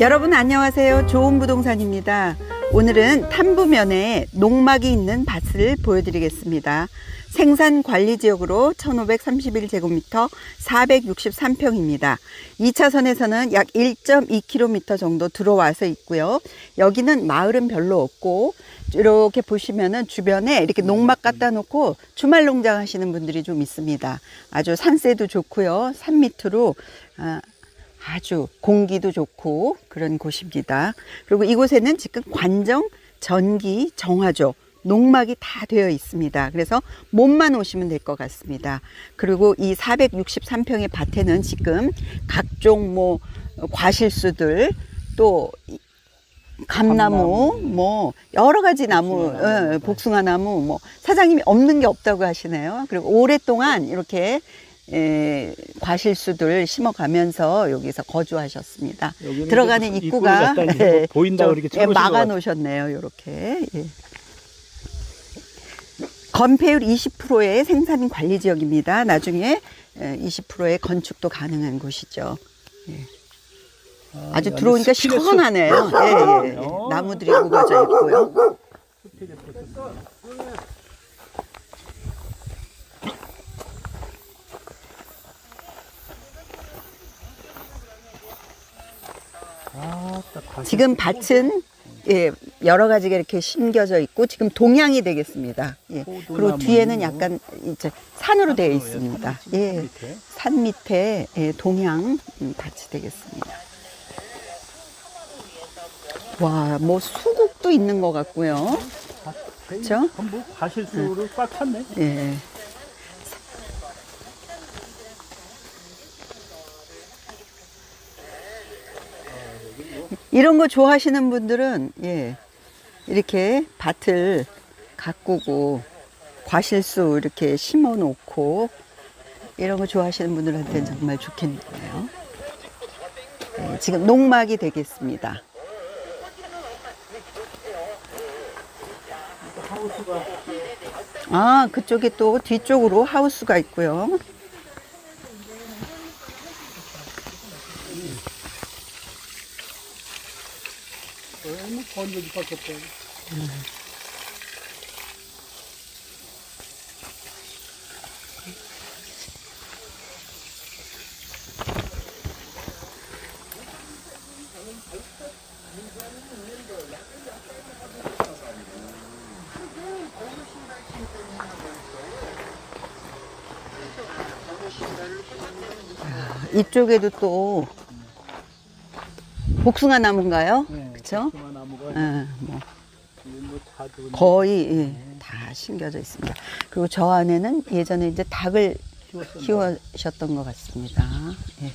여러분 안녕하세요. 좋은 부동산입니다. 오늘은 탐부면에 농막이 있는 밭을 보여드리겠습니다. 생산 관리 지역으로 1531제곱미터 463평입니다. 2차선에서는 약 1.2km 정도 들어와서 있고요. 여기는 마을은 별로 없고 이렇게 보시면은 주변에 이렇게 농막 갖다 놓고 주말 농장 하시는 분들이 좀 있습니다. 아주 산세도 좋고요. 산 밑으로 아, 아주 공기도 좋고 그런 곳입니다. 그리고 이곳에는 지금 관정, 전기, 정화조, 농막이 다 되어 있습니다. 그래서 몸만 오시면 될 것 같습니다. 그리고 이 463평의 밭에는 지금 각종 뭐 과실수들 또 이- 감나무, 감나무. 뭐 여러 가지 나무, 복숭아 나무. 어, 복숭아 나무, 뭐 사장님이 없는 게 없다고 하시네요. 그리고 오랫동안 이렇게 에, 과실수들 심어가면서 여기서 거주하셨습니다. 들어가는 입구가 이제 예, 보인다고 좀, 이렇게 예, 막아. 놓으셨네요. 이렇게. 예. 건폐율 20%의 생산 관리 지역입니다. 나중에 20%의 건축도 가능한 곳이죠. 아주 완전 들어오니까 숲이네, 숲. 시원하네요. 예, 예, 예. 어. 나무들이 우거져 있고요. 아, 딱 과실. 지금 밭은 예, 여러 가지가 이렇게 심겨져 있고 지금 동향이 되겠습니다. 예. 그리고. 뒤에는 약간 이제 산으로 되어? 있습니다. 산 예. 산 밑에 예, 동향 음, 밭이 되겠습니다. 와, 뭐 수국도 있는 것 같고요. 그쵸? 전부 과실수를 꽉 찼네. 예. 이런 거 좋아하시는 분들은 예 이렇게 밭을 가꾸고 과실수 이렇게 심어 놓고 이런 거 좋아하시는 분들한테는 정말 좋겠네요. 예, 지금 농막이 되겠습니다. 아, 그쪽에 또 뒤쪽으로 하우스가 있고요. 너무 건조지 밖에 없어. 이쪽에도 또 복숭아 나무인가요? 네, 그쵸? 복숭아 나무가 예, 뭐뭐 거의 예, 다 심겨져 있습니다. 그리고 저 안에는 예전에 이제 닭을 키웠었나? 키우셨던 것 같습니다. 예.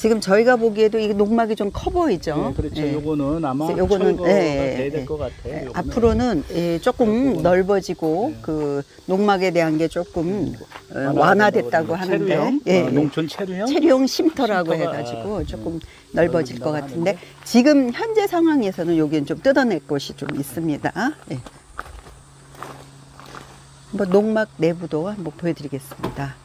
지금 저희가 보기에도 이 농막이 좀 커 보이죠? 네, 그렇죠. 예. 요거는 아마 요거는, 철거가 예, 예, 돼야 예. 될것 같아요. 예, 요거는. 앞으로는 예, 조금 요거는- 넓어지고 네. 그 농막에 대한 게 조금 어, 완화가 완화됐다고 하는데 체류형? 예, 어, 예. 농촌 체류형? 체류용 쉼터라고 쉼터가, 해가지고 아, 조금 음, 넓어질 것 같은데 하는데. 지금 현재 상황에서는 여기는 좀 뜯어낼 곳이 좀 있습니다. 예. 한번 농막 내부도 한번 보여드리겠습니다.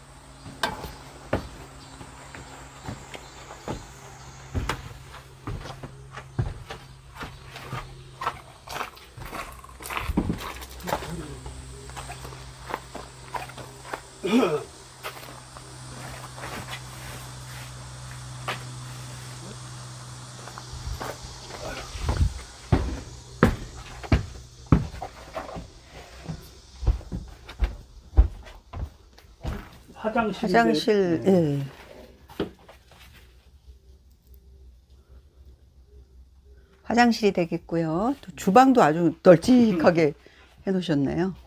화장실. 화장실, 네. 예. 화장실이 되겠고요. 또 주방도 아주 널찍하게 해놓으셨네요.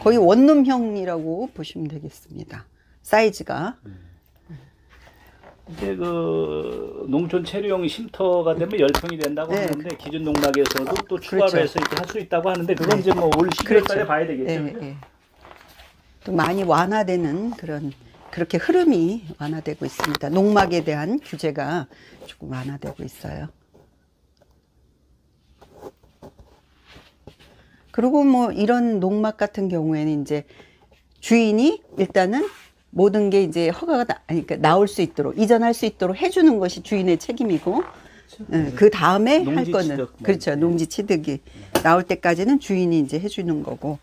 거의 원룸형이라고 보시면 되겠습니다. 사이즈가. 이제 그 농촌 체류용 쉼터가 되면 열평이 된다고 네. 하는데 기존 농락에서도 또 추가로 그렇죠. 해서 이렇게 할 수 있다고 하는데 그건 네. 이제 뭐 올 12월달에 그렇죠. 봐야 되겠죠. 예, 예. 또 많이 완화되는 그런 그렇게 흐름이 완화되고 있습니다. 농막에 대한 규제가 조금 완화되고 있어요. 그리고 뭐 이런 농막 같은 경우에는 이제 주인이 일단은 모든 게 이제 허가가 나, 아니, 그러니까 나올 수 있도록 이전할 수 있도록 해주는 것이 주인의 책임이고 예, 그 다음에 할 거는 취득. 그렇죠. 농지 취득이 나올 때까지는 주인이 이제 해주는 거고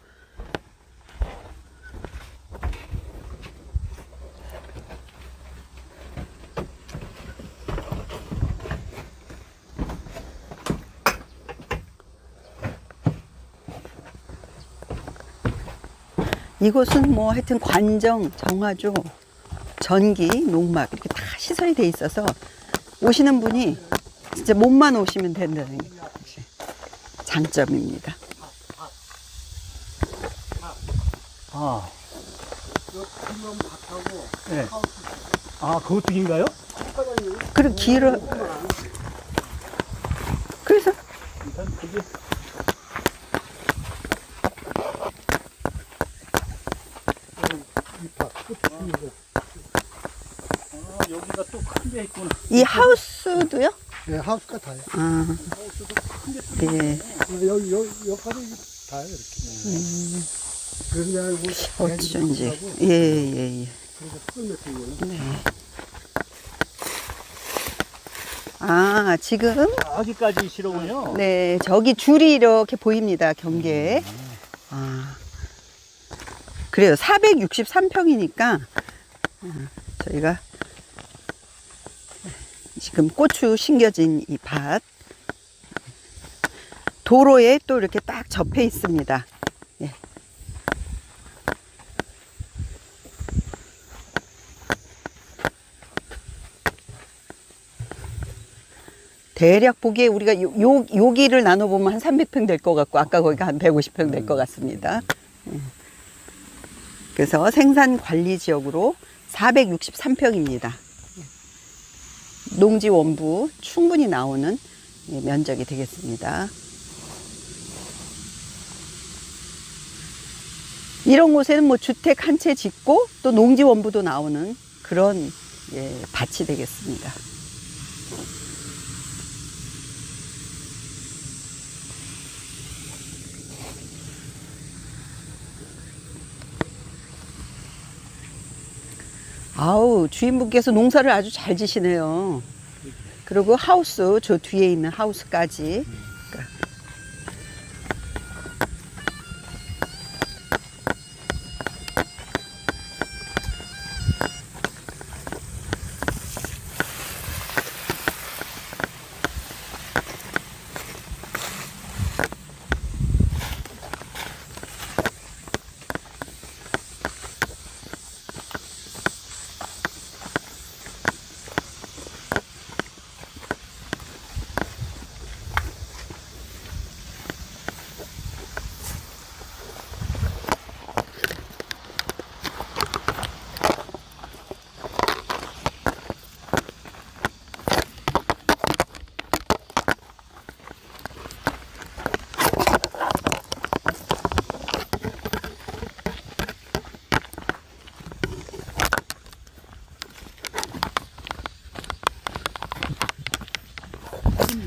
이곳은 뭐 하여튼 관정, 정화조, 전기, 농막 이렇게 다 시설이 돼 있어서 오시는 분이 진짜 몸만 오시면 된다는 게 장점입니다. 아. 네. 아, 그것도 긴가요? 그리고 길을 그래서 일단 그게 아, 여기가 또큰데 있구나. 이 하우스도요? 네, 하우스가 다요. 아, 예. 여기, 여기, 여기까지 다요, 이렇게. 음. 그런 게 아니고. 어쩐지. 예, 예, 예. 그래서. 네. 아, 지금 아기까지 싫어군요. 네, 저기 줄이 이렇게 보입니다. 경계에. 아. 그래요. 463평이니까 저희가 지금 고추 심겨진 이 밭 도로에 또 이렇게 딱 접해 있습니다. 예. 대략 보기에 우리가 요, 요, 여기를 나눠보면 한 300평 될 것 같고, 아까 거기가 한 150평 될 것 같습니다. 예. 그래서 생산 관리 지역으로 463평입니다. 농지 원부 충분히 나오는 예, 면적이 되겠습니다. 이런 곳에는 뭐 주택 한 채 짓고 또 농지 원부도 나오는 그런 예, 밭이 되겠습니다. 아우 주인분께서 농사를 아주 잘 지시네요. 그리고 하우스 저 뒤에 있는 하우스까지.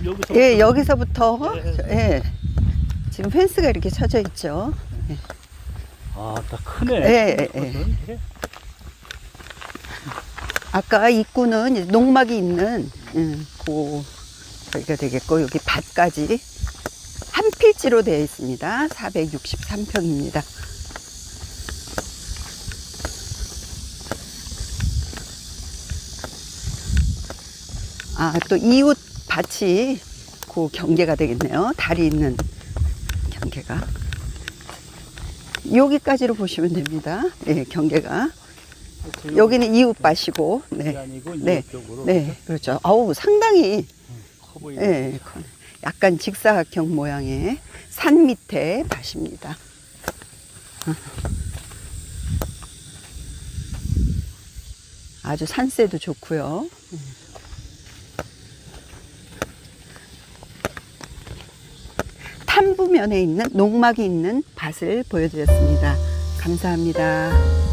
여기서 예 여기서부터 네. 저- 예 지금 펜스가 이렇게 쳐져 있죠. 아, 딱 크네. 예, 예, 그것은. 예. 아까 입구는 이제 농막이 있는 음, 그 저기가 되겠고 여기 밭까지 한 필지로 되어 있습니다. 463평입니다. 아, 또 이웃 밭이 그 경계가 되겠네요. 다리 있는 경계가. 여기까지로 보시면 됩니다. 예, 경계가. 여기는 이웃 밭이고, 이게 네. 네. 네, 그렇죠. 아우, 상당히. 예, 약간 직사각형 모양의 산 밑에 밭입니다. 아주 산세도 좋고요. 탐부면에 있는 농막이 있는 밭을 보여드렸습니다. 감사합니다.